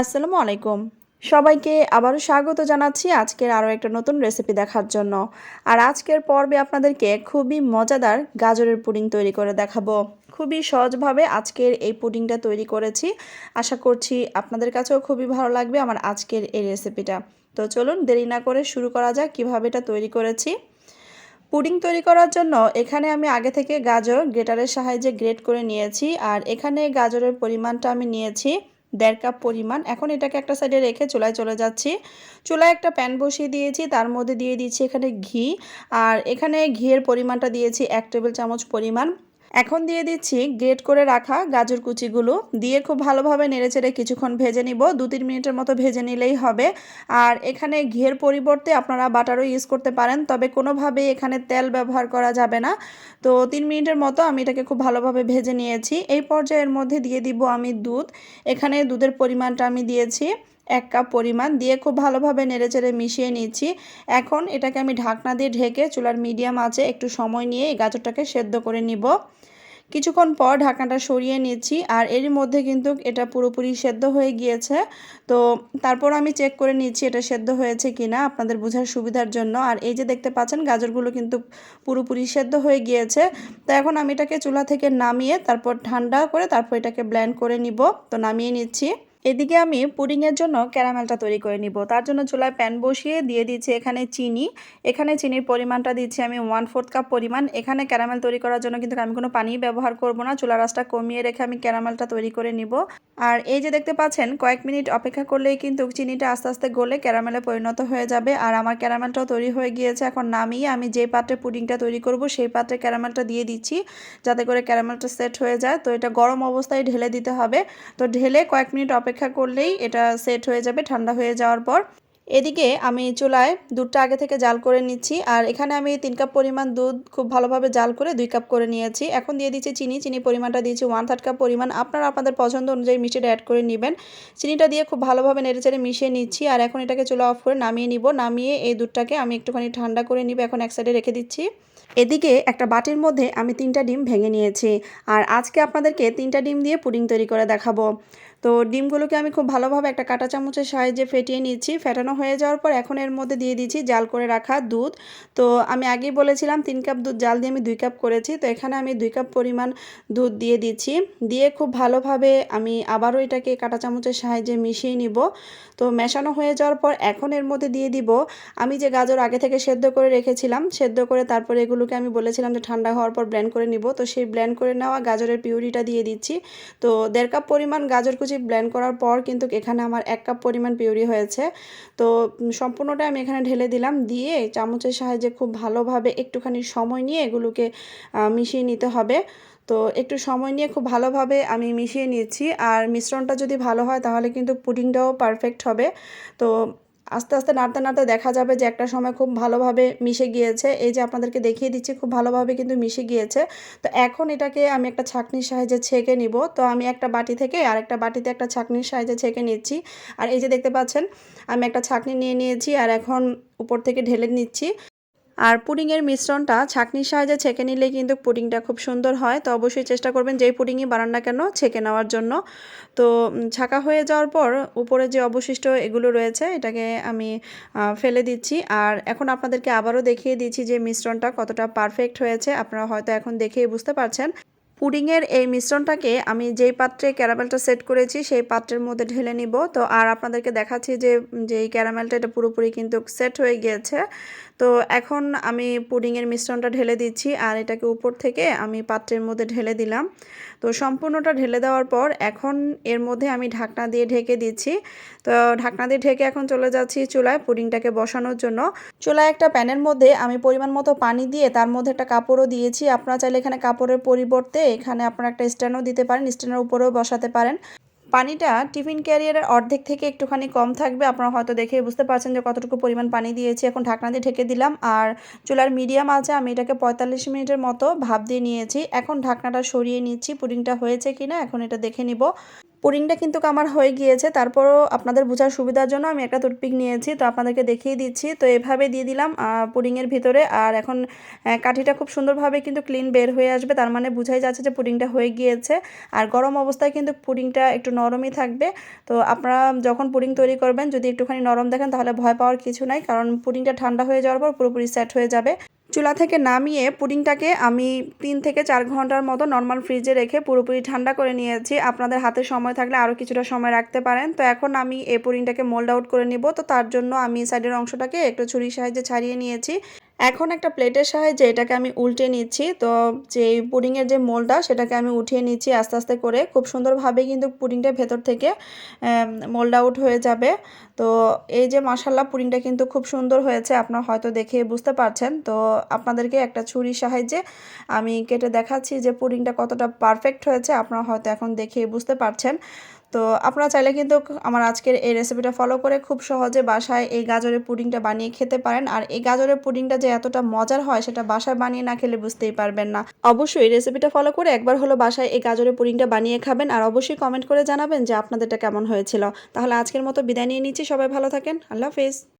আসসালামু আলাইকুম। সবাইকে আবারও স্বাগত জানাচ্ছি আজকের আরও একটা নতুন রেসিপি দেখার জন্য। আর আজকের পর্বে আপনাদেরকে খুবই মজাদার গাজরের পুডিং তৈরি করে দেখাবো। খুবই সহজভাবে আজকের এই পুডিংটা তৈরি করেছি। আশা করছি আপনাদের কাছেও খুবই ভালো লাগবে আমার আজকের এই রেসিপিটা। তো চলুন দেরি না করে শুরু করা যাক, কীভাবে এটা তৈরি করেছি। পুডিং তৈরি করার জন্য এখানে আমি আগে থেকে গাজর গ্রেটারের সাহায্যে গ্রেট করে নিয়েছি। আর এখানে গাজরের পরিমাণটা আমি নিয়েছি দেড় কাপ পরিমাণ। এখন এটাকে একটা সাইডে রেখে চুলায় চলে যাচ্ছি। চুলায় একটা প্যান বসিয়ে দিয়েছি, তার মধ্যে দিয়ে দিচ্ছি এখানে ঘি। আর এখানে ঘিয়ের পরিমাণটা দিয়েছি এক টেবিল চামচ পরিমাণ। এখন দিয়ে দিচ্ছি গ্রেট করে রাখা গাজর কুচিগুলো। দিয়ে খুব ভালোভাবে নেড়েচেড়ে কিছুক্ষণ ভেজে নিব। দু তিন মিনিটের মতো ভেজে নিলেই হবে। আর এখানে ঘিয়ের পরিবর্তে আপনারা বাটারও ইউজ করতে পারেন, তবে কোনোভাবেই এখানে তেল ব্যবহার করা যাবে না। তো তিন মিনিটের মতো আমি এটাকে খুব ভালোভাবে ভেজে নিয়েছি। এই পর্যায়ের মধ্যে দিয়ে দিব আমি দুধ। এখানে দুধের পরিমাণটা আমি দিয়েছি। এক কাপ পরিমাণ দিয়ে খুব ভালোভাবে নেড়েচেড়ে মিশিয়ে নিচ্ছি। এখন এটাকে আমি ঢাকনা দিয়ে ঢেকে চুলার মিডিয়াম আছে একটু সময় নিয়ে এই গাজরটাকে সেদ্ধ করে নিব। কিছুক্ষণ পর ঢাকনাটা সরিয়ে নিচ্ছি আর এরই মধ্যে কিন্তু এটা পুরোপুরি সেদ্ধ হয়ে গিয়েছে। তো তারপর আমি চেক করে নিচ্ছি এটা সেদ্ধ হয়েছে কি না আপনাদের বোঝার সুবিধার জন্য। আর এই যে দেখতে পাচ্ছেন গাজরগুলো কিন্তু পুরোপুরি সেদ্ধ হয়ে গিয়েছে। তো এখন আমি এটাকে চুলা থেকে নামিয়ে তারপর ঠান্ডা করে তারপর এটাকে ব্ল্যান্ড করে নিব। তো নামিয়ে নিচ্ছি। এদিকে আমি পুডিংয়ের জন্য ক্যারামেলটা তৈরি করে নিব। তার জন্য চুলায় প্যান বসিয়ে দিয়ে দিচ্ছি এখানে চিনি। এখানে চিনির পরিমাণটা দিচ্ছি আমি ওয়ান ফোর্থ কাপ পরিমাণ। এখানে ক্যারামেল তৈরি করার জন্য কিন্তু আমি কোনো পানি ব্যবহার করব না। চুলা রাসটা কমিয়ে রেখে আমি ক্যারামেলটা তৈরি করে নিব। আর এই যে দেখতে পাচ্ছেন, কয়েক মিনিট অপেক্ষা করলেই কিন্তু চিনিটা আস্তে আস্তে গলে ক্যারামেলে পরিণত হয়ে যাবে। আর আমার ক্যারামেলটাও তৈরি হয়ে গিয়েছে। এখন নামিয়ে আমি যে পাত্রে পুডিংটা তৈরি করব, সেই পাত্রে ক্যারামেলটা দিয়ে দিচ্ছি যাতে করে ক্যারামেলটা সেট হয়ে যায়। তো এটা গরম অবস্থায় ঢেলে দিতে হবে। তো ঢেলে কয়েক মিনিট করলেই এটা সেট হয়ে যাবে, ঠান্ডা হয়ে যাওয়ার পর। এদিকে আমি চুলায় দুধটা আগে থেকে জাল করে নিচ্ছি আর এখানে আমি তিন কাপ পরিমাণ দুধ খুব ভালোভাবে জাল করে দুই কাপ করে নিয়েছি। এখন দিয়ে দিচ্ছি চিনি চিনি পরিমাণটা দিয়েছি ওয়ান থার্ড কাপ পরিমাণ। আপনারা আপনাদের পছন্দ অনুযায়ী মিষ্টিটা অ্যাড করে নেবেন। চিনিটা দিয়ে খুব ভালোভাবে নেড়েচেড়ে মিশিয়ে নিচ্ছি আর এখন এটাকে চুলা অফ করে নামিয়ে নিব। নামিয়ে এই দুধটাকে আমি একটুখানি ঠান্ডা করে নিব। এখন এক সাইডে রেখে দিচ্ছি। এদিকে একটা বাটির মধ্যে আমি তিনটা ডিম ভেঙে নিয়েছি আর আজকে আপনাদেরকে তিনটা ডিম দিয়ে পুডিং তৈরি করে দেখাবো। তো ডিমগুলোকে আমি খুব ভালোভাবে একটা কাঁটা চামচের সাহায্যে ফেটিয়ে নিচ্ছি। ফেটানো হয়ে যাওয়ার পর এখন এর মধ্যে দিয়ে দিচ্ছি জাল করে রাখা দুধ। তো আমি আগেই বলেছিলাম তিন কাপ দুধ জাল দিয়ে আমি দুই কাপ করেছি। তো এখানে আমি দুই কাপ পরিমাণ দুধ দিয়ে দিচ্ছি। দিয়ে খুব ভালোভাবে আমি আবারও এটাকে কাঁটা চামচের সাহায্যে মিশিয়ে নিব। তো মেশানো হয়ে যাওয়ার পর এখন এর মধ্যে দিয়ে দিব। আমি যে গাজর আগে থেকে সেদ্ধ করে রেখেছিলাম, সেদ্ধ করে তারপরে এগুলোকে আমি বলেছিলাম যে ঠান্ডা হওয়ার পর ব্ল্যান্ড করে নিব। তো সেই ব্ল্যান্ড করে নেওয়া গাজরের পিউরিটা দিয়ে দিচ্ছি। তো দেড় কাপ পরিমাণ গাজর কুচি ব্ল্যান্ড করার পর কিন্তু এখানে আমার এক কাপ পরিমাণ পিউরি হয়েছে। তো সম্পূর্ণটা আমি এখানে ঢেলে দিলাম। দিয়ে চামচের সাহায্যে খুব ভালোভাবে একটুখানি সময় নিয়ে এগুলোকে মিশিয়ে নিতে হবে। তো একটু সময় নিয়ে খুব ভালোভাবে আমি মিশিয়ে নিচ্ছি। আর মিশ্রণটা যদি ভালো হয় তাহলে কিন্তু পুডিংটাও পারফেক্ট হবে। তো আস্তে আস্তে নাড়তে নাড়তে দেখা যাবে যে একটা সময় খুব ভালোভাবে মিশে গিয়েছে। এই যে আপনাদেরকে দেখিয়ে দিচ্ছি, খুব ভালোভাবে কিন্তু মিশে গিয়েছে। তো এখন এটাকে আমি একটা ছাঁকনির সাহায্যে ছেঁকে নিব। তো আমি একটা বাটি থেকে আর একটা বাটিতে একটা ছাঁকনির সাহায্যে ছেঁকে নিচ্ছি। আর এই যে দেখতে পাচ্ছেন, আমি একটা ছাঁকনি নিয়ে নিয়েছি। আর এখন উপর থেকে ঢেলে নিচ্ছি। আর পুডিংয়ের মিশ্রণটা ছাঁকনির সাহায্যে ছেঁকে নিলে কিন্তু পুডিংটা খুব সুন্দর হয়। তো অবশ্যই চেষ্টা করবেন যেই পুডিংই বানান না কেন ছেঁকে নেওয়ার জন্য। তো ছাঁকা হয়ে যাওয়ার পর উপরে যে অবশিষ্ট এগুলো রয়েছে এটাকে আমি ফেলে দিচ্ছি। আর এখন আপনাদেরকে আবারও দেখিয়ে দিচ্ছি যে মিশ্রণটা কতটা পারফেক্ট হয়েছে। আপনারা হয়তো এখন দেখেই বুঝতে পারছেন। পুডিংয়ের এই মিশ্রণটাকে আমি যেই পাত্রে ক্যারামেলটা সেট করেছি, সেই পাত্রের মধ্যে ঢেলে নিব। তো আর আপনাদেরকে দেখাচ্ছি যে যে এই ক্যারামেলটা এটা পুরোপুরি কিন্তু সেট হয়ে গিয়েছে। তো এখন আমি পুডিংয়ের মিশ্রণটা ঢেলে দিচ্ছি আর এটাকে উপর থেকে আমি পাত্রের মধ্যে ঢেলে দিলাম। তো সম্পূর্ণটা ঢেলে দেওয়ার পর এখন এর মধ্যে আমি ঢাকনা দিয়ে ঢেকে দিচ্ছি। তো ঢাকনা দিয়ে ঢেকে এখন চলে যাচ্ছি চুলায় পুডিংটাকে বসানোর জন্য। চুলায় একটা প্যানের মধ্যে আমি পরিমাণ মতো পানি দিয়ে তার মধ্যে একটা কাপড়ও দিয়েছি। আপনারা চাইলে এখানে কাপড়ের পরিবর্তে এখানে আপনারা একটা স্ট্যান্ডও দিতে পারেন, স্ট্যান্ডের উপরেও বসাতে পারেন। পানিটা টিফিন ক্যারিয়ারের অর্ধেক থেকে একটুখানি কম থাকবে। আপনারা হয়তো দেখে বুঝতে পারছেন যে কতটুকু পরিমাণ পানি দিয়েছি। এখন ঢাকনা দিয়ে ঢেকে দিলাম আর চুলার মিডিয়াম আছে। আমি এটাকে পঁয়তাল্লিশ মিনিটের মতো ভাব দিয়ে নিয়েছি। এখন ঢাকনাটা সরিয়ে নিচ্ছি। পুডিংটা হয়েছে কি না এখন এটা দেখে নিব। পুডিংটা কিন্তু আমার হয়ে গিয়েছে, তারপরও আপনাদের বোঝার সুবিধার জন্য আমি একটা টুথপিক নিয়েছি, তো আপনাদেরকে দেখিয়ে দিচ্ছি। তো এভাবে দিয়ে দিলাম পুডিংয়ের ভিতরে, আর এখন কাঠিটা খুব সুন্দরভাবে কিন্তু ক্লিন বের হয়ে আসবে, তার মানে বোঝাই যাচ্ছে যে পুডিংটা হয়ে গিয়েছে। আর গরম অবস্থায় কিন্তু পুডিংটা একটু নরমই থাকবে, তো আপনারা যখন পুডিং তৈরি করবেন, যদি একটুখানি নরম দেখেন, তাহলে ভয় পাওয়ার কিছু নাই, কারণ পুডিংটা ঠান্ডা হয়ে যাওয়ার পর পুরোপুরি সেট হয়ে যাবে। চুলা থেকে নামিয়ে পুডিংটাকে আমি তিন থেকে চার ঘণ্টার মতো নর্মাল ফ্রিজে রেখে পুরোপুরি ঠান্ডা করে নিয়েছি। আপনাদের হাতে সময় থাকলে আরও কিছুটা সময় রাখতে পারেন। তো এখন আমি এই পুডিংটাকে মোল্ড আউট করে নিব। তো তার জন্য আমি সাইডের অংশটাকে একটু ছুরির সাহায্যে ছাড়িয়ে নিয়েছি। এখন একটা প্লেটের সাহায্যে এটাকে আমি উল্টে নিচ্ছি। তো যে পুডিংয়ের যে মোলটা, সেটাকে আমি উঠিয়ে নিচ্ছি আস্তে আস্তে করে। খুব সুন্দরভাবে কিন্তু পুডিংটা ভেতর থেকে মোল্ড আউট হয়ে যাবে। তো এই যে মশাল্লা পুডিংটা কিন্তু খুব সুন্দর হয়েছে, আপনারা হয়তো দেখে বুঝতে পারছেন। তো আপনাদেরকে একটা ছুরির সাহায্যে আমি কেটে দেখাচ্ছি যে পুডিংটা কতটা পারফেক্ট হয়েছে, আপনারা হয়তো এখন দেখে বুঝতে পারছেন। তো আপনারা চাইলে কিন্তু আমার আজকের এই রেসিপিটা ফলো করে খুব সহজে বাসায় এই গাজরের পুডিংটা বানিয়ে খেতে পারেন। আর এই গাজরের পুডিংটা যে এতটা মজার হয়, সেটা বাসায় বানিয়ে না খেলে বুঝতেই পারবেন না। অবশ্যই রেসিপিটা ফলো করে একবার হলো বাসায় এই গাজরের পুডিংটা বানিয়ে খাবেন। আর অবশ্যই কমেন্ট করে জানাবেন যে আপনাদেরটা কেমন হয়েছিল। তাহলে আজকের মতো বিদায় নিয়ে নিচ্ছি। সবাই ভালো থাকেন। আল্লাহ হাফেজ।